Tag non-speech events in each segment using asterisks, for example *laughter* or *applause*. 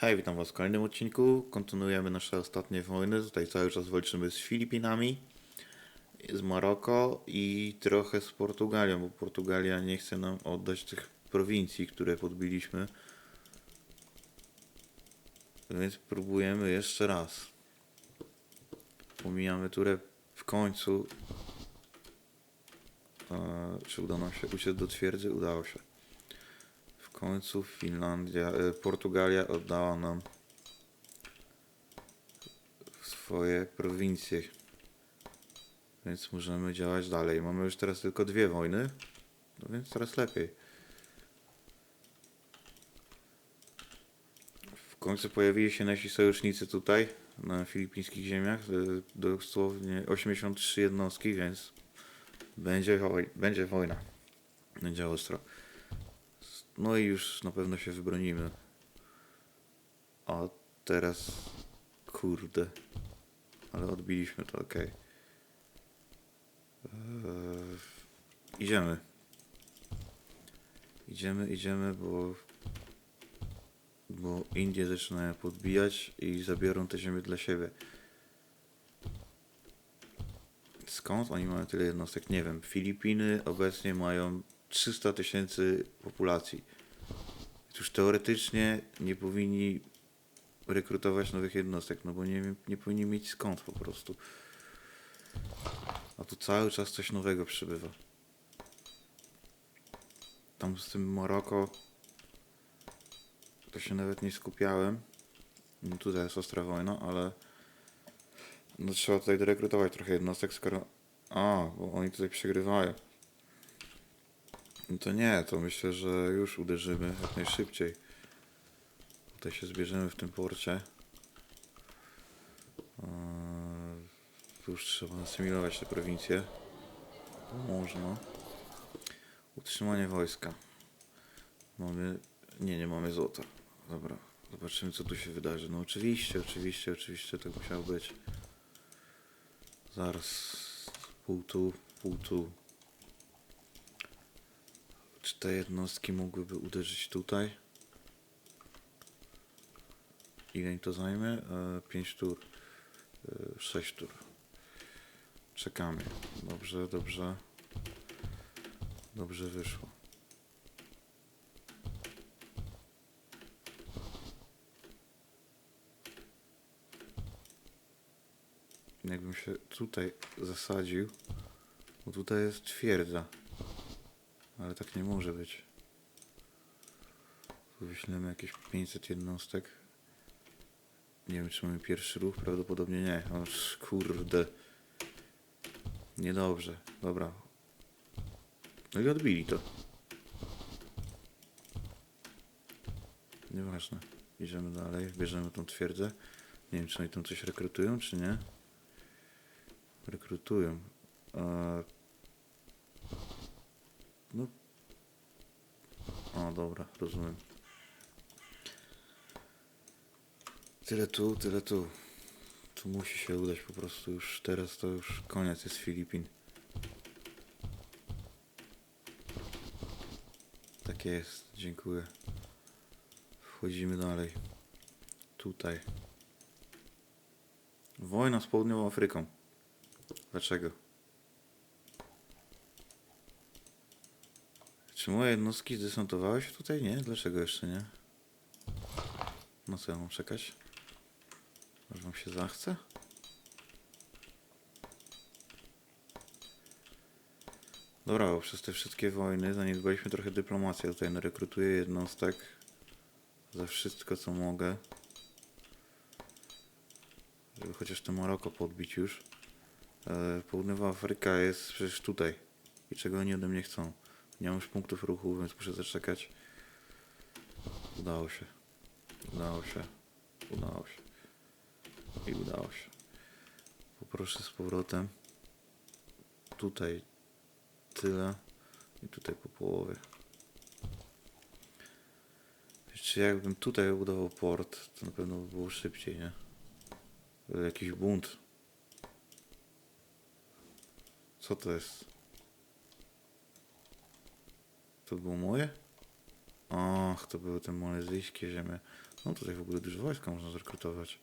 Hej, witam was w kolejnym odcinku. Kontynuujemy nasze ostatnie wojny. Tutaj cały czas walczymy z Filipinami, z Maroko i trochę z Portugalią, bo Portugalia nie chce nam oddać tych prowincji, które podbiliśmy. Więc próbujemy jeszcze raz. Pomijamy turę w końcu. E, czy uda nam się uciec do twierdzy? Udało się. Końcu Finlandia, e, Portugalia oddała nam swoje prowincje. Więc możemy działać dalej. Mamy już teraz tylko dwie wojny, no więc coraz lepiej. W końcu pojawili się nasi sojusznicy tutaj, na filipińskich ziemiach. e, Dosłownie 83 jednostki, więc będzie, woj- będzie wojna. Będzie ostro. No i już na pewno się wybronimy. A teraz. Kurde. Ale odbiliśmy to, ok. idziemy. Idziemy, idziemy, bo. Bo Indie zaczynają podbijać i zabiorą te ziemię dla siebie. Skąd oni mają tyle jednostek? Nie wiem. Filipiny obecnie mają 300 tysięcy populacji. Już teoretycznie nie powinni rekrutować nowych jednostek, no bo nie, nie powinni mieć skąd po prostu. A tu cały czas coś nowego przybywa. Tam z tym Maroko to się nawet nie skupiałem. No tutaj jest ostra wojna, ale no trzeba tutaj dorekrutować trochę jednostek, skoro... A, bo oni tutaj przegrywają. No to nie, to myślę, że już uderzymy jak najszybciej. Tutaj się zbierzemy w tym porcie. Eee, tu już trzeba asymilować te prowincje. Można. Utrzymanie wojska. Mamy... Nie, nie mamy złota. Dobra, zobaczymy co tu się wydarzy. No oczywiście, oczywiście, oczywiście to musiało być. Zaraz. Pół tu, pół tu. Te jednostki mogłyby uderzyć tutaj? Ile im to zajmie? 5 tur. 6 tur. Czekamy. Dobrze, dobrze. Dobrze wyszło. Jakbym się tutaj zasadził, bo tutaj jest twierdza. Ale tak nie może być. Wyślemy jakieś 500 jednostek. Nie wiem, czy mamy pierwszy ruch. Prawdopodobnie nie. Oż kurde. Niedobrze. Dobra. No i odbili to. Nieważne. Idziemy dalej. Bierzemy tą twierdzę. Nie wiem, czy oni tam coś rekrutują, czy nie. Rekrutują. Eee, no. Dobra, rozumiem. Tyle tu, tyle tu. Tu musi się udać po prostu już teraz to już koniec jest Filipin. Tak jest, dziękuję. Wchodzimy dalej. Tutaj. Wojna z południową Afryką. Dlaczego? Czy moje jednostki zdesantowały się tutaj? Nie? Dlaczego jeszcze nie? No co ja mam czekać? Może wam się zachce? Dobra, bo przez te wszystkie wojny zaniedbaliśmy trochę dyplomację. Tutaj rekrutuję jednostek za wszystko co mogę. Żeby chociaż to Maroko podbić już. E, Południowa Afryka jest przecież tutaj. I czego oni ode mnie chcą? Nie mam już punktów ruchu, więc muszę zaczekać. Udało się. Udało się. Udało się. I udało się. Poproszę z powrotem. Tutaj tyle. I tutaj po połowie. Jeszcze jakbym tutaj budował port, to na pewno by było szybciej, nie? Jakiś bunt. Co to jest? To było moje? Och, to były te malezyjskie ziemie. No tutaj w ogóle dużo wojska można zrekrutować.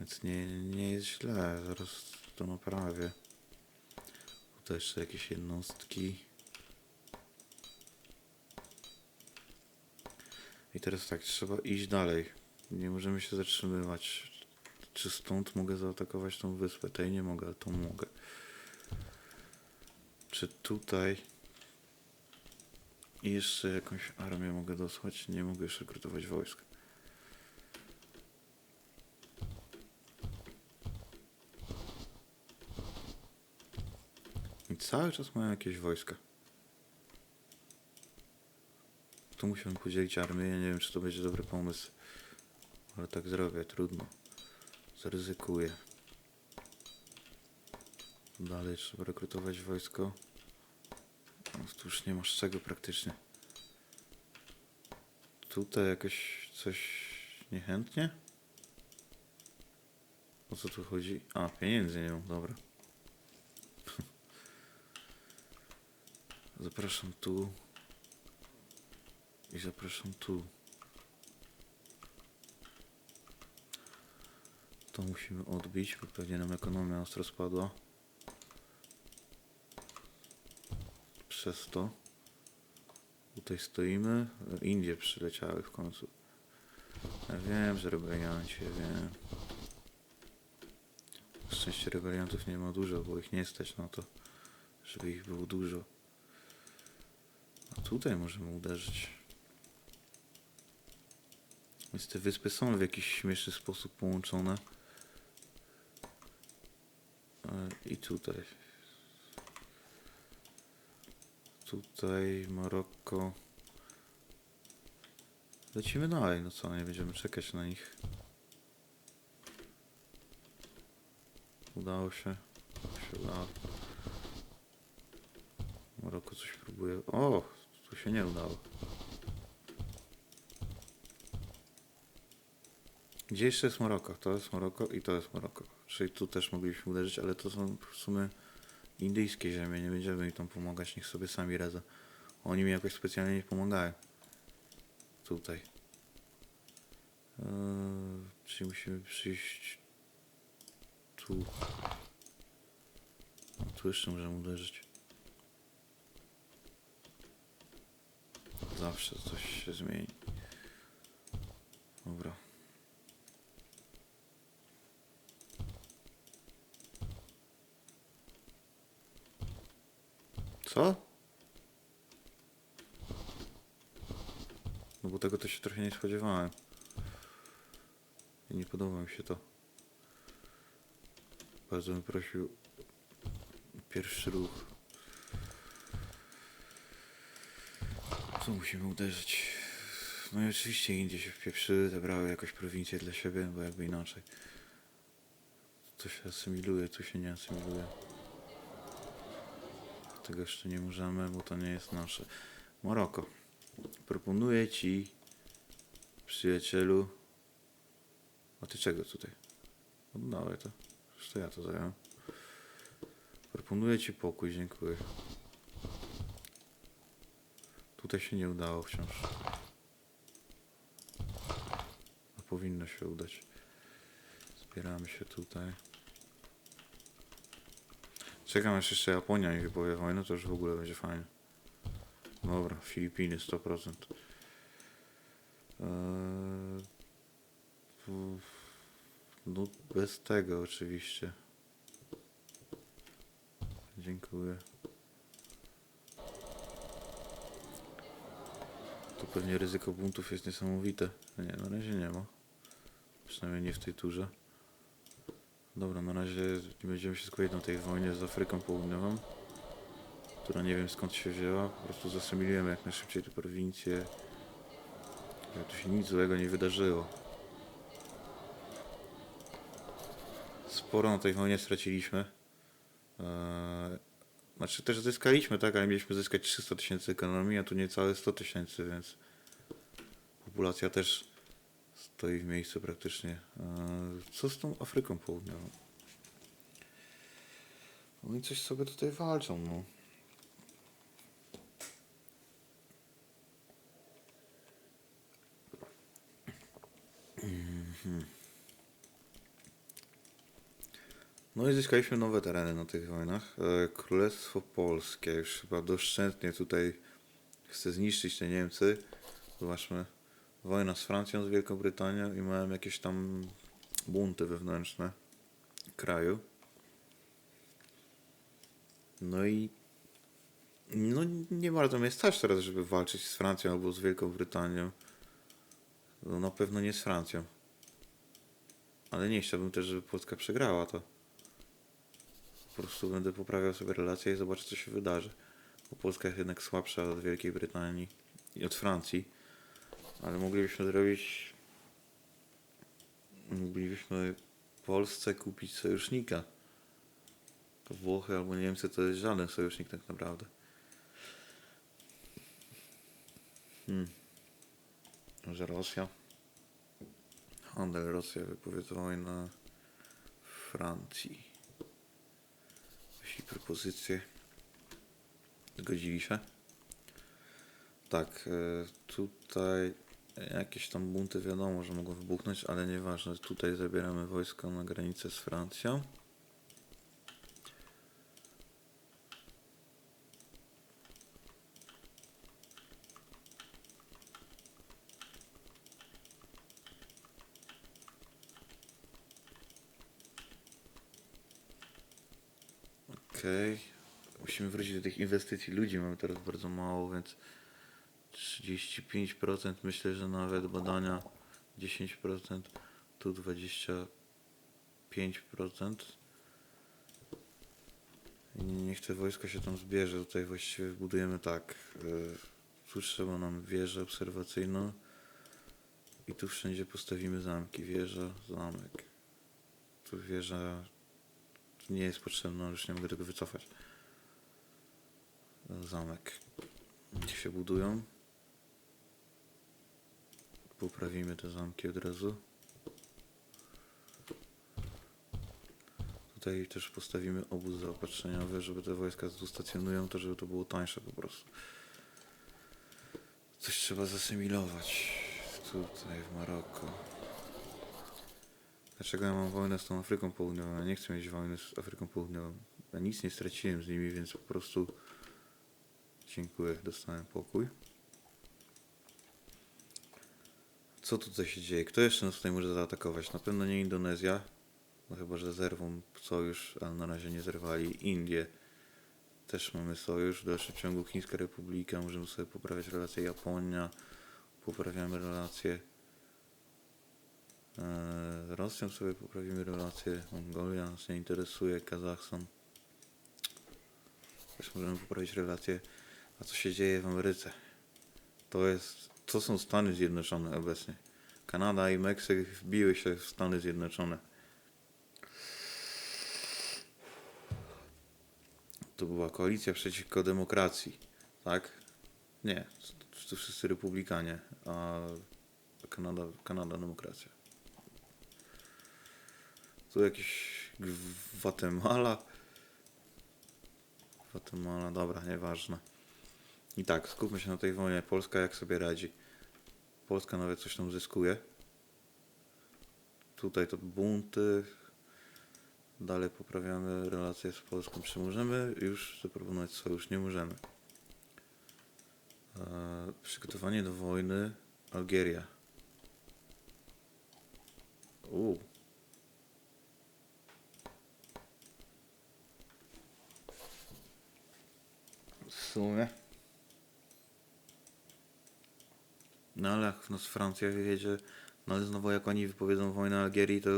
Więc nie, nie jest źle, zaraz to naprawię. Tutaj jeszcze jakieś jednostki. I teraz tak, trzeba iść dalej. Nie możemy się zatrzymywać. Czy stąd mogę zaatakować tą wyspę? Tej nie mogę, ale tą mogę. Czy tutaj i jeszcze jakąś armię mogę dosłać? Nie mogę jeszcze rekrutować wojsk. I cały czas mają jakieś wojska. Tu musimy podzielić armię. Ja nie wiem, czy to będzie dobry pomysł. Ale tak zrobię, trudno. Zaryzykuję. Dalej trzeba rekrutować wojsko. No, tu już nie masz czego praktycznie. Tutaj jakoś coś niechętnie? O co tu chodzi? A, pieniędzy nie mam, dobra. *laughs* Zapraszam tu. I zapraszam tu. To musimy odbić, bo pewnie nam ekonomia ostro spadła. Przez to. Tutaj stoimy. Indie przyleciały w końcu. Ja wiem, że rebelianci, wiem. Na szczęście rebeliantów nie ma dużo, bo ich nie stać na to, żeby ich było dużo. A tutaj możemy uderzyć. Więc te wyspy są w jakiś śmieszny sposób połączone. E, I tutaj. Tutaj Maroko. Lecimy dalej, no co, nie będziemy czekać na nich. Udało się. się udało. Maroko coś próbuje. O! Tu się nie udało. Gdzie jeszcze jest Maroko? To jest Maroko i to jest Maroko. Czyli tu też mogliśmy uderzyć, ale to są w sumie indyjskie ziemie. Nie będziemy im tam pomagać, niech sobie sami radzą. Oni mi jakoś specjalnie nie pomagają. Tutaj. Eee, czyli musimy przyjść tu. No, tu jeszcze możemy uderzyć. Zawsze coś się zmieni. Dobra. Co? No bo tego to się trochę nie spodziewałem. I nie podoba mi się to. Bardzo bym prosił pierwszy ruch. Co musimy uderzyć? No i oczywiście Indie się wpieprzyły, zebrały jakąś prowincję dla siebie, bo jakby inaczej. To się asymiluje, tu się nie asymiluje. Tego jeszcze nie możemy, bo to nie jest nasze. Maroko. Proponuję ci, przyjacielu. A ty czego tutaj? Oddawaj to. Zresztą ja to zająłem. Proponuję ci pokój, dziękuję. Tutaj się nie udało wciąż. A powinno się udać. Zbieramy się tutaj. Czekam aż jeszcze Japonia mi wypowie wojnę, to już w ogóle będzie fajnie. Dobra, Filipiny 100%. Eee, no bez tego oczywiście. Dziękuję. Tu pewnie ryzyko buntów jest niesamowite. Nie, na razie nie ma. Przynajmniej nie w tej turze. Dobra, na razie nie będziemy się skupiać na tej wojnie z Afryką Południową, która nie wiem skąd się wzięła. Po prostu zasymilujemy jak najszybciej te prowincje. Żeby tu się nic złego nie wydarzyło. Sporo na tej wojnie straciliśmy. Eee, znaczy też zyskaliśmy, tak, ale mieliśmy zyskać 300 tysięcy ekonomii, a tu niecałe 100 tysięcy, więc populacja też stoi w miejscu praktycznie. E, co z tą Afryką Południową? Oni coś sobie tutaj walczą, no. Mhm. No i zyskaliśmy nowe tereny na tych wojnach. E, Królestwo Polskie już chyba doszczętnie tutaj chce zniszczyć te Niemcy. Zobaczmy. Wojna z Francją, z Wielką Brytanią i miałem jakieś tam bunty wewnętrzne kraju. No i no nie bardzo mnie stać teraz, żeby walczyć z Francją albo z Wielką Brytanią. No na pewno nie z Francją. Ale nie chciałbym też, żeby Polska przegrała to. Po prostu będę poprawiał sobie relacje i zobaczę, co się wydarzy. Bo Polska jest jednak słabsza od Wielkiej Brytanii i od Francji. Ale moglibyśmy zrobić. Moglibyśmy Polsce kupić sojusznika. Włochy albo Niemcy to jest żaden sojusznik tak naprawdę. Hmm. Może Rosja? Handel Rosja wypowiedz wojnę Francji. Jeśli propozycje zgodzili się. Tak, e, tutaj jakieś tam bunty wiadomo, że mogą wybuchnąć, ale nieważne. Tutaj zabieramy wojsko na granicę z Francją. Okej. Musimy wrócić do tych inwestycji ludzi. Mamy teraz bardzo mało, więc 35% myślę, że nawet badania 10%, tu 25%. I Niech te wojsko się tam zbierze. Tutaj właściwie budujemy tak. Tu trzeba nam wieżę obserwacyjną. I tu wszędzie postawimy zamki. Wieża, zamek. Tu wieża nie jest potrzebna, już nie mogę tego wycofać. Zamek. Niech się budują. Poprawimy te zamki od razu. Tutaj też postawimy obóz zaopatrzeniowy, żeby te wojska tu stacjonują, to żeby to było tańsze po prostu. Coś trzeba zasymilować. Tutaj w Maroko. Dlaczego ja mam wojnę z tą Afryką Południową? Ja nie chcę mieć wojny z Afryką Południową. Ja nic nie straciłem z nimi, więc po prostu dziękuję, dostałem pokój. Co tutaj się dzieje? Kto jeszcze nas tutaj może zaatakować? Na pewno nie Indonezja. No chyba, że zerwą sojusz, ale na razie nie zerwali. Indie. Też mamy sojusz. W dalszym ciągu Chińska Republika. Możemy sobie poprawiać relacje. Japonia. Poprawiamy relacje. Z Rosją sobie poprawimy relacje. Mongolia nas nie interesuje. Kazachstan. Też możemy poprawić relacje. A co się dzieje w Ameryce? To jest. To są Stany Zjednoczone obecnie. Kanada i Meksyk wbiły się w Stany Zjednoczone. To była koalicja przeciwko demokracji, tak? Nie, to, wszyscy republikanie, a Kanada, Kanada demokracja. Tu jakiś Gwatemala. Gwatemala, dobra, nieważne. I tak, skupmy się na tej wojnie. Polska jak sobie radzi. Polska nawet coś tam zyskuje. Tutaj to bunty. Dalej poprawiamy relacje z Polską. Czy możemy już zaproponować sojusz? Nie możemy. Eee, przygotowanie do wojny. Algieria. U. W sumie. No ale jak nas Francja wiedzie, no ale znowu jak oni wypowiedzą wojnę Algierii, to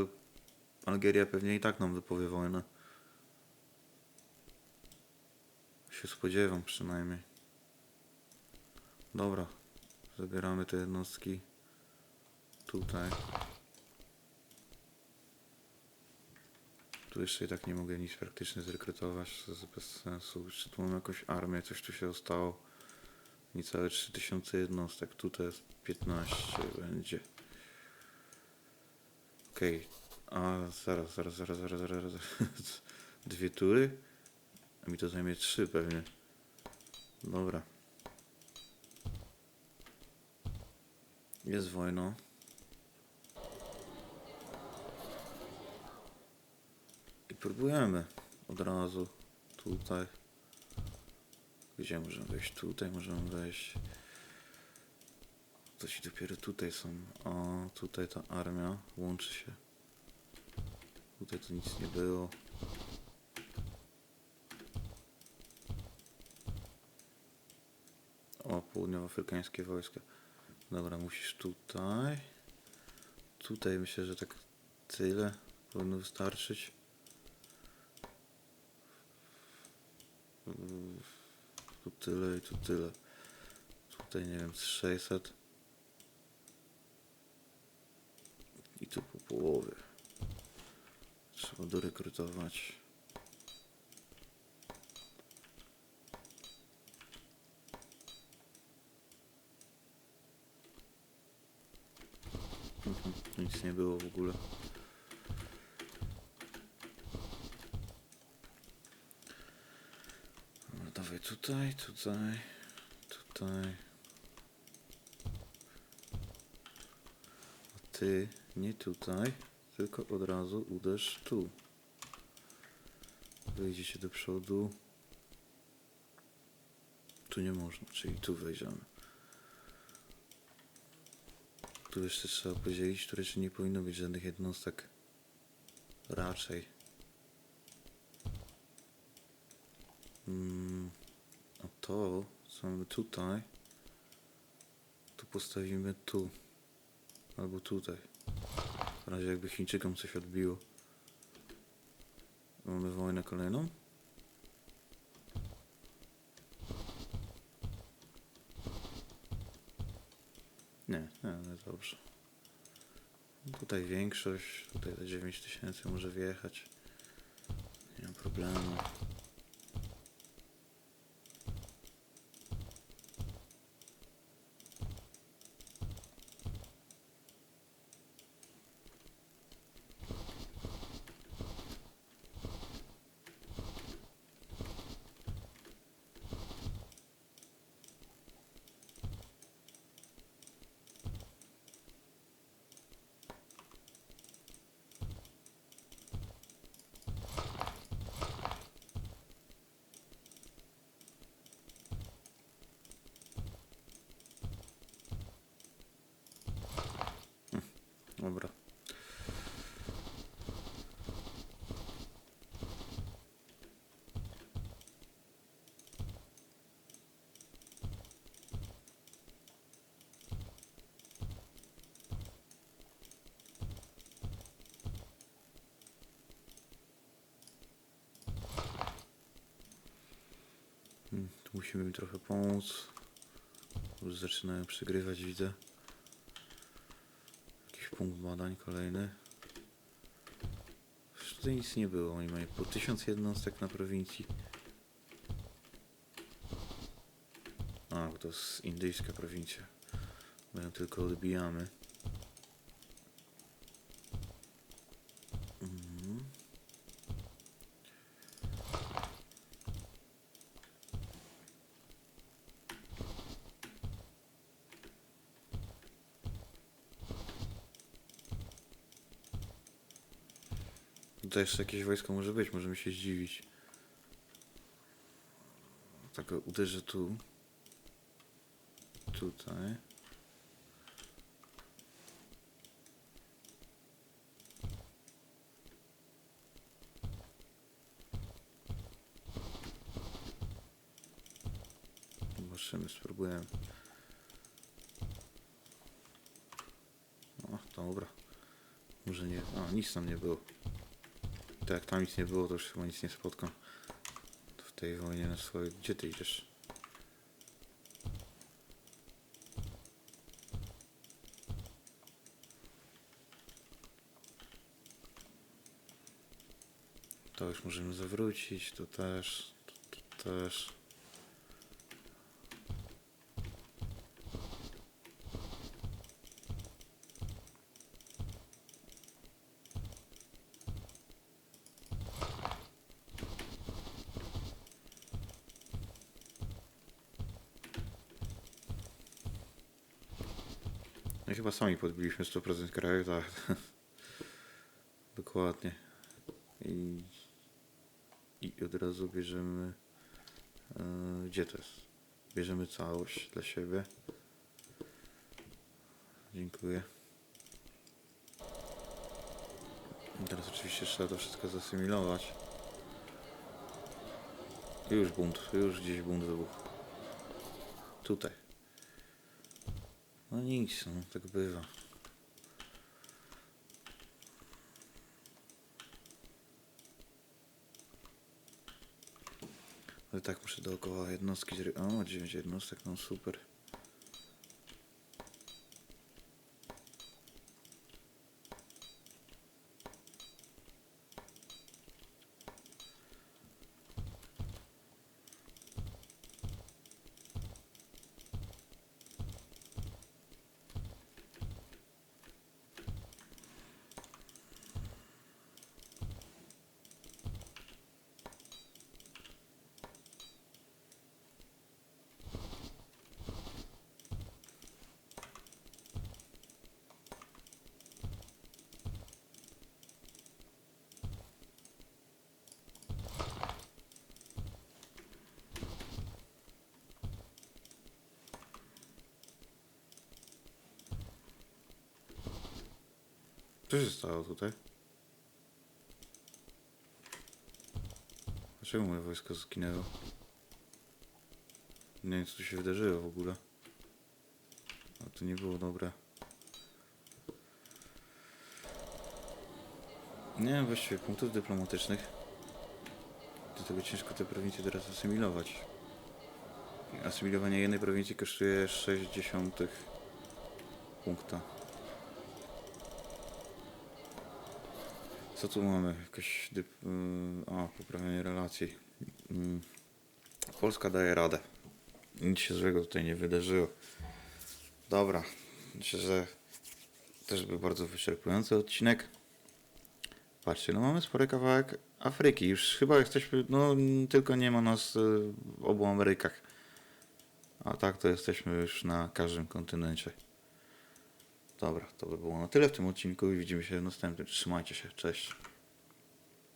Algieria pewnie i tak nam wypowie wojnę. Się spodziewam przynajmniej. Dobra, zabieramy te jednostki tutaj. Tu jeszcze i tak nie mogę nic praktycznie zrekrutować, to jest bez sensu. Jeszcze tu mam jakąś armię, coś tu się stało niecałe 3000 jednostek. Tak, tutaj jest 15 będzie. Okej. Okay. A zaraz, zaraz, zaraz, zaraz, zaraz. *laughs* Dwie tury? A mi to zajmie trzy pewnie. Dobra. Jest wojna. I próbujemy od razu tutaj. Gdzie możemy wejść? Tutaj możemy wejść. To ci dopiero tutaj są. O, tutaj ta armia łączy się. Tutaj to nic nie było. O, południowoafrykańskie wojska. Dobra, musisz tutaj. Tutaj myślę, że tak tyle powinno wystarczyć. Tu tyle i tu tyle. Tutaj nie wiem, z 600. I tu po połowie. Trzeba dorekrutować. Mhm, Nic nie było w ogóle. Dobra, dawaj tutaj, tutaj, tutaj. A ty nie tutaj, tylko od razu uderz tu. Wejdziecie do przodu. Tu nie można, czyli tu wejdziemy. Tu jeszcze trzeba podzielić, które jeszcze nie powinno być żadnych jednostek. Raczej. Mm, a to, mamy tutaj, tu postawimy tu. Albo tutaj. W razie jakby Chińczykom coś odbiło. Mamy wojnę kolejną? Nie, nie, nie dobrze. Tutaj większość, tutaj te 9000 może wjechać. Nie ma problemu. Dobra. Hmm, musimy im trochę pomóc. Już zaczynają przegrywać, widzę. Punkt badań kolejny. Już tutaj nic nie było. Oni mają po tysiąc jednostek na prowincji. A, to jest indyjska prowincja. My ją tylko odbijamy. Tutaj jeszcze jakieś wojsko może być, możemy się zdziwić. Tak uderzę tu. Tutaj. Zobaczymy, spróbujemy. O, dobra. Może nie. A, nic tam nie było. Tak, jak tam nic nie było, to już chyba nic nie spotkam. W tej wojnie na swoje. Gdzie ty idziesz? To już możemy zawrócić, to też, to, to też. Chyba sami podbiliśmy 100% kraju, tak. Dokładnie. I I od razu bierzemy... e, gdzie to jest? Bierzemy całość dla siebie. Dziękuję. I Teraz oczywiście trzeba to wszystko zasymilować. Już bunt, już gdzieś bunt wybuchł. Tutaj. No nic, no tak bywa. Ale tak muszę dookoła jednostki zry... O, 9 jednostek, no super. Co się stało tutaj? Dlaczego moje wojsko zginęło? Nie wiem co tu się wydarzyło w ogóle. A to nie było dobre. Nie wiem właściwie punktów dyplomatycznych. Do tego ciężko te prowincje teraz asymilować. Asymilowanie jednej prowincji kosztuje 60 punkta. Co tu mamy? Jakaś dyp... y, A, poprawienie relacji. Mm. Polska daje radę. Nic się złego tutaj nie wydarzyło. Dobra. Myślę, że też był bardzo wyczerpujący odcinek. Patrzcie, no mamy spory kawałek Afryki. Już chyba jesteśmy, no tylko nie ma nas y, w obu Amerykach. A tak to jesteśmy już na każdym kontynencie. Dobra, to by było na tyle w tym odcinku i widzimy się w następnym. Trzymajcie się, cześć.